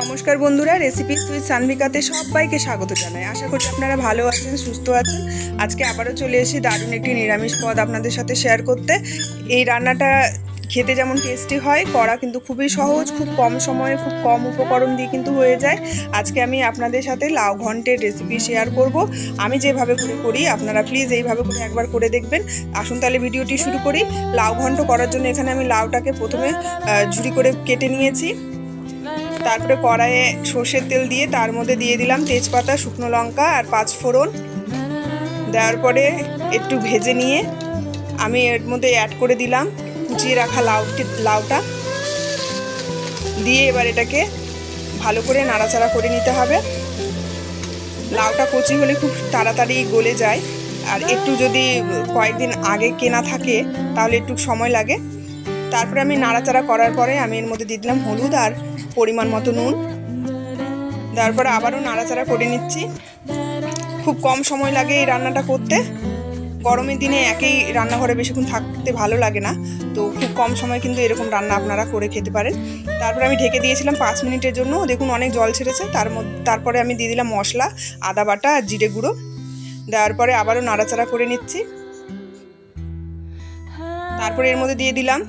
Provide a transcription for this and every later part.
নমস্কার বন্ধুরা recipe sweet সানভিকাতে সবাইকে স্বাগত জানাই। আশা করি আপনারা ভালো আছেন, সুস্থ আছেন। আজকে আবারও চলে এসেছি দারুণ একটি নিরামিষ পদ আপনাদের সাথে শেয়ার করতে। এই রান্নাটা খেতে যেমন টেস্টি হয়, করা কিন্তু খুবই সহজ, খুব কম সময়ে, খুব কম উপকরণ দিয়ে কিন্তু হয়ে যায়। আজকে আমি আপনাদের সাথে লাউ ঘন্টের রেসিপি শেয়ার করব। আমি যেভাবে করে করি, আপনারা প্লিজ এইভাবে করে একবার করে দেখবেন। আসুন তাহলে ভিডিওটি শুরু করি। লাউ ঘন্ট করার জন্য এখানে আমি লাউটাকে প্রথমে ঝুরি করে কেটে নিয়েছি। তারপরে কড়াইয়ে সর্ষের তেল দিয়ে তার মধ্যে দিয়ে দিলাম তেজপাতা, শুকনো লঙ্কা আর পাঁচ ফোড়ন। দেওয়ার পরে একটু ভেজে নিয়ে আমি এর মধ্যে অ্যাড করে দিলাম কুচিয়ে রাখা লাউটি, লাউটা। দিয়ে এবার এটাকে ভালো করে নাড়াচাড়া করে নিতে হবে। লাউটা কচি হলে খুব তাড়াতাড়ি গলে যায়। আর একটু যদি কয়েকদিন আগে কেনা থাকে, তাহলে একটু সময় লাগে। তারপরে আমি নাড়াচাড়া করার পরে আমি এর মধ্যে দিয়ে দিলাম হলুদ আর পরিমাণ মতো নুন। দেওয়ার পরে আবারও নাড়াচাড়া করে নিচ্ছি। খুব কম সময় লাগে এই রান্নাটা করতে। গরমের দিনে একই রান্নাঘরে বেশিক্ষণ থাকতে ভালো লাগে না। তো খুব কম সময় কিন্তু এরকম রান্না আপনারা করে খেতে পারেন। তারপরে আমি ঢেকে দিয়েছিলাম পাঁচ মিনিটের জন্য। দেখুন অনেক জল ছেড়েছে। তার মধ্যে, তারপরে আমি দিয়ে দিলাম মশলা, আদা বাটা আর জিরে গুঁড়ো। দেওয়ার পরে আবারও নাড়াচাড়া করে নিচ্ছি। তারপরে এর মধ্যে দিয়ে দিলাম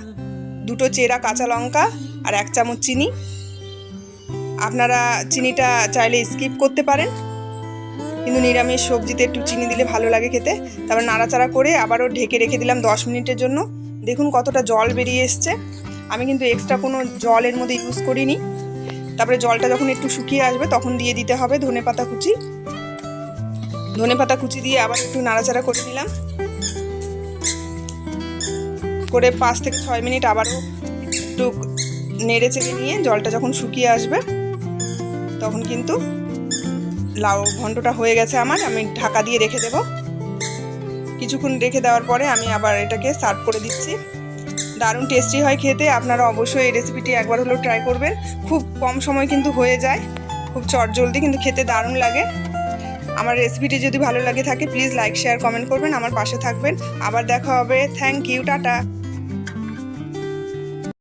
দুটো চেরা কাঁচা লঙ্কা আর এক চামচ চিনি। আপনারা চিনিটা চাইলে স্কিপ করতে পারেন। কিন্তু নিরামিষ সবজিতে একটু চিনি দিলে ভালো লাগে খেতে। তারপর নাড়াচাড়া করে আবারও ঢেকে রেখে দিলাম দশ মিনিটের জন্য। দেখুন কতটা জল বেরিয়ে এসছে। আমি কিন্তু এক্সট্রা কোনো জলের মধ্যে ইউজ করিনি। তারপরে জলটা যখন একটু শুকিয়ে আসবে তখন দিয়ে দিতে হবে ধনে পাতা কুচি। ধনে পাতা কুচি দিয়ে আবার একটু নাড়াচাড়া করে দিলাম করে পাঁচ থেকে ছয় মিনিট আবারও একটু নেড়ে চেড়ে নিয়ে জলটা যখন শুকিয়ে আসবে তখন কিন্তু লাউ ঘন্টটা হয়ে গেছে আমার, আমি ঢাকা দিয়ে রেখে দেব। কিছুক্ষণ রেখে দেওয়ার পরে আমি আবার এটাকে সার্ভ করে দিচ্ছি। দারুণ টেস্টি হয় খেতে, আপনারা অবশ্যই এই রেসিপিটি একবার হলেও ট্রাই করবেন। খুব কম সময় কিন্তু হয়ে যায়, খুব চটজলদি, কিন্তু খেতে দারুণ লাগে। আমার রেসিপিটি যদি ভালো লাগে থাকে প্লিজ লাইক শেয়ার কমেন্ট করবেন, আমার পাশে থাকবেন। আবার দেখা হবে থ্যাংক ইউ টাটা।